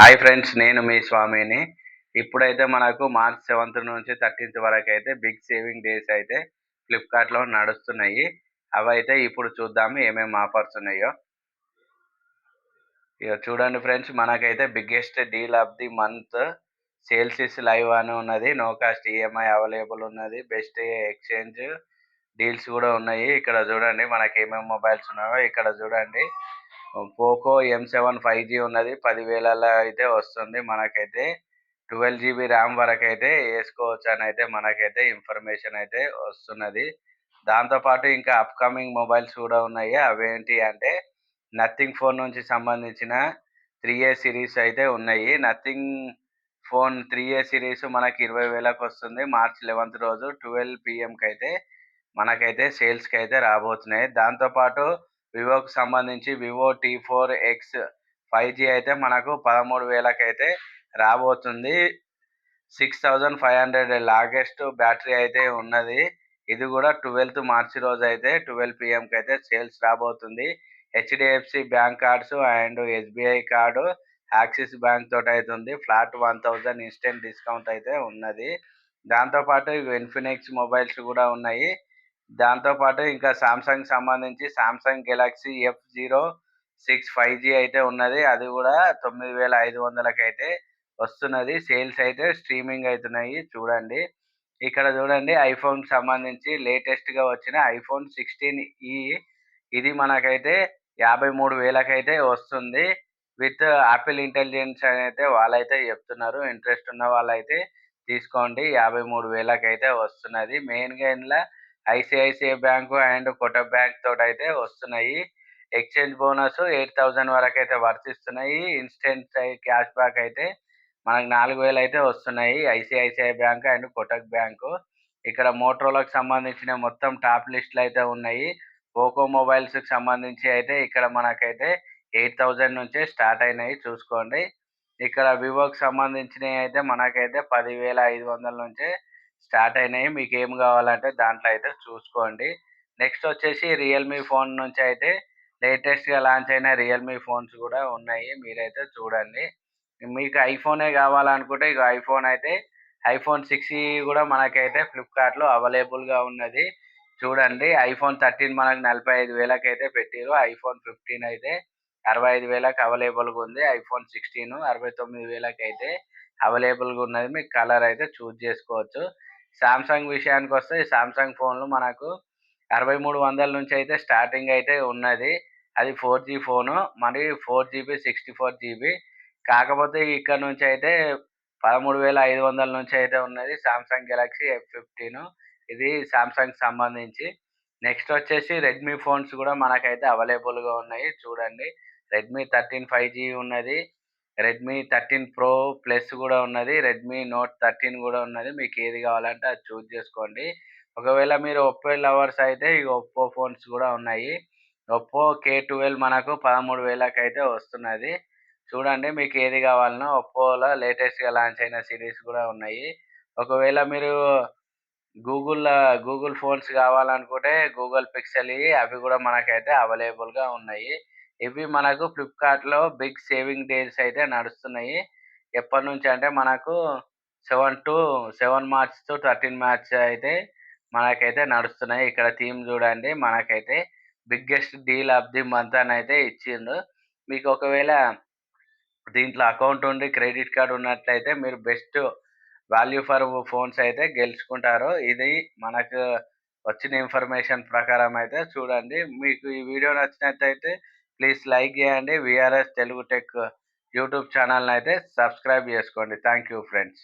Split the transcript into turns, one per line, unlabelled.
Hi friends నేను మీ స్వామిని. ఇప్పుడైతే మనకు మార్చ్ సెవెంత్ నుంచి థర్టీన్త్ వరకు అయితే బిగ్ సేవింగ్ డేస్ అయితే ఫ్లిప్కార్ట్లో నడుస్తున్నాయి. అవి అయితే ఇప్పుడు చూద్దాము ఏమేమి ఆఫర్స్ ఉన్నాయో. ఇక చూడండి ఫ్రెండ్స్ మనకైతే biggest deal of the month sales is live అని ఉన్నది. నో కాస్ట్ ఈఎంఐ అవైలబుల్ ఉన్నది. బెస్ట్ ఎక్స్చేంజ్ డీల్స్ కూడా ఉన్నాయి. ఇక్కడ చూడండి మనకి ఏమేమి మొబైల్స్ ఉన్నాయో. ఇక్కడ చూడండి Poco M seven five G ఉన్నది. పదివేలలో అయితే వస్తుంది మనకైతే. ట్వెల్వ్ జీబీ ర్యామ్ వరకు అయితే వేసుకోవచ్చు అని అయితే మనకైతే ఇన్ఫర్మేషన్ అయితే వస్తున్నది. దాంతోపాటు ఇంకా అప్కమింగ్ మొబైల్స్ కూడా ఉన్నాయి. అవేంటి అంటే నథింగ్ ఫోన్ నుంచి సంబంధించిన త్రీ ఏ సిరీస్ అయితే ఉన్నాయి. Nothing phone three A series మనకి ఇరవై వేలకు వస్తుంది. మార్చ్ లెవెన్త్ రోజు ట్వెల్వ్ పిఎంకి అయితే మనకైతే సేల్స్కి అయితే రాబోతున్నాయి. దాంతోపాటు వివోకి సంబంధించి Vivo T four X five G అయితే మనకు పదమూడు వేలకైతే రాబోతుంది. Six thousand five hundred longest battery అయితే ఉన్నది. ఇది కూడా ట్వెల్త్ మార్చి రోజు అయితే ట్వెల్వ్ పిఎంకి అయితే సేల్స్ రాబోతుంది. HDFC bank cards and SBI card Axis bank తోటి అయితే ఉంది. Flat one thousand instant discount అయితే ఉన్నది. దాంతోపాటు ఇన్ఫినిక్స్ మొబైల్స్ కూడా ఉన్నాయి. దాంతోపాటు ఇంకా సామ్సంగ్ సంబంధించి Samsung Galaxy F zero six five G అయితే ఉన్నది. అది కూడా తొమ్మిది వేల ఐదు వందలకి అయితే వస్తున్నది. సేల్స్ అయితే స్ట్రీమింగ్ అవుతున్నాయి చూడండి. ఇక్కడ చూడండి ఐఫోన్ సంబంధించి లేటెస్ట్గా వచ్చిన ఐఫోన్ సిక్స్టీన్ ఈ ఇది మనకైతే యాభై మూడు వేలకైతే వస్తుంది. విత్ యాపిల్ ఇంటెలిజెన్స్ అయితే వాళ్ళైతే చెప్తున్నారు. ఇంట్రెస్ట్ ఉన్న వాళ్ళైతే తీసుకోండి. యాభై మూడు వేలకైతే వస్తున్నది. మెయిన్గా ఇందులో ICICI bank and Kotak bank తోటి అయితే వస్తున్నాయి. ఎక్స్చేంజ్ బోనస్ ఎయిట్ థౌజండ్ వరకు అయితే వర్తిస్తున్నాయి. ఇన్స్టెంట్ క్యాష్ బ్యాక్ అయితే మనకు నాలుగు వేలు అయితే వస్తున్నాయి. ICICI bank and Kotak bank. ఇక్కడ మోటరోలాకి సంబంధించిన మొత్తం టాప్ లిస్టులు అయితే ఉన్నాయి. పోకో మొబైల్స్కి సంబంధించి అయితే ఇక్కడ మనకైతే ఎయిట్ థౌజండ్ నుంచే స్టార్ట్ అయినాయి. చూసుకోండి. ఇక్కడ వివోకి సంబంధించినవి అయితే మనకైతే పదివేల ఐదు వందల నుంచే స్టార్ట్ అయినాయి. మీకు ఏం కావాలంటే దాంట్లో అయితే చూసుకోండి. నెక్స్ట్ వచ్చేసి రియల్మీ ఫోన్ నుంచి అయితే లేటెస్ట్గా లాంచ్ అయిన రియల్మీ ఫోన్స్ కూడా ఉన్నాయి. మీరైతే చూడండి. మీకు ఐఫోనే కావాలనుకుంటే ఇక ఐఫోన్ అయితే ఐఫోన్ సిక్స్ e కూడా మనకైతే ఫ్లిప్కార్ట్లో అవైలబుల్గా ఉన్నది. చూడండి ఐఫోన్ థర్టీన్ మనకు నలభై ఐదు వేలకు అయితే పెట్టారు ఐఫోన్ ఫిఫ్టీన్ అయితే అరవై ఐదు వేలకు అవైలబుల్గా ఉంది. ఐఫోన్ సిక్స్టీన్ అరవై తొమ్మిది వేలకు అయితే అవైలబుల్గా ఉన్నది. మీకు కలర్ అయితే చూజ్ చేసుకోవచ్చు. సామ్సంగ్ విషయానికి వస్తే సామ్సంగ్ ఫోన్లు మనకు అరవై మూడు వందల నుంచి అయితే స్టార్టింగ్ అయితే ఉన్నది. అది ఫోర్ జీ ఫోను మరి four GB sixty four GB కాకపోతే ఇక్కడ నుంచి అయితే పదమూడు వేల ఐదు వందల నుంచి అయితే ఉన్నది సామ్సంగ్ గెలాక్సీ ఎఫ్ ఫిఫ్టీన్ ఇది సామ్సంగ్ సంబంధించి. నెక్స్ట్ వచ్చేసి రెడ్మీ ఫోన్స్ కూడా మనకైతే అవైలబుల్గా ఉన్నాయి. చూడండి రెడ్మీ థర్టీన్ ఫైవ్ జీ ఉన్నది. రెడ్మీ థర్టీన్ ప్రో ప్లస్ కూడా ఉన్నది. రెడ్మీ నోట్ థర్టీన్ కూడా ఉన్నది. మీకు ఏది కావాలంటే అది చూజ్ చేసుకోండి. ఒకవేళ మీరు ఒప్పో లవర్స్ అయితే ఈ ఒప్పో ఫోన్స్ కూడా ఉన్నాయి. ఒప్పో కే ట్వెల్వ్ మనకు పదమూడు వేలకు అయితే వస్తున్నది. చూడండి మీకు ఏది కావాలనో ఒప్పోలో లేటెస్ట్గా లాంచ్ అయిన సిరీస్ కూడా ఉన్నాయి. ఒకవేళ మీరు గూగుల్లో గూగుల్ ఫోన్స్ కావాలనుకుంటే గూగుల్ పిక్సెల్ అవి కూడా మనకైతే అవైలబుల్గా ఉన్నాయి. ఇవి మనకు ఫ్లిప్కార్ట్లో బిగ్ సేవింగ్ డేస్ అయితే నడుస్తున్నాయి. ఎప్పటి నుంచి అంటే మనకు seven to seven March to thirteen March అయితే మనకైతే నడుస్తున్నాయి. ఇక్కడ థీమ్ చూడండి. మనకైతే biggest deal of the month అని అయితే ఇచ్చిండు మీకు ఒకవేళ దీంట్లో అకౌంట్ ఉండి క్రెడిట్ కార్డు ఉన్నట్లయితే మీరు బెస్ట్ వాల్యూ ఫర్ ఫోన్స్ అయితే గెలుచుకుంటారు. ఇది మనకు వచ్చిన ఇన్ఫర్మేషన్ ప్రకారం అయితే చూడండి. మీకు ఈ వీడియో నచ్చినట్లయితే ప్లీజ్ లైక్ చేయండి. విఆర్ఎస్ తెలుగు టెక్ యూట్యూబ్ ఛానల్ని అయితే సబ్స్క్రైబ్ చేసుకోండి. Thank you friends.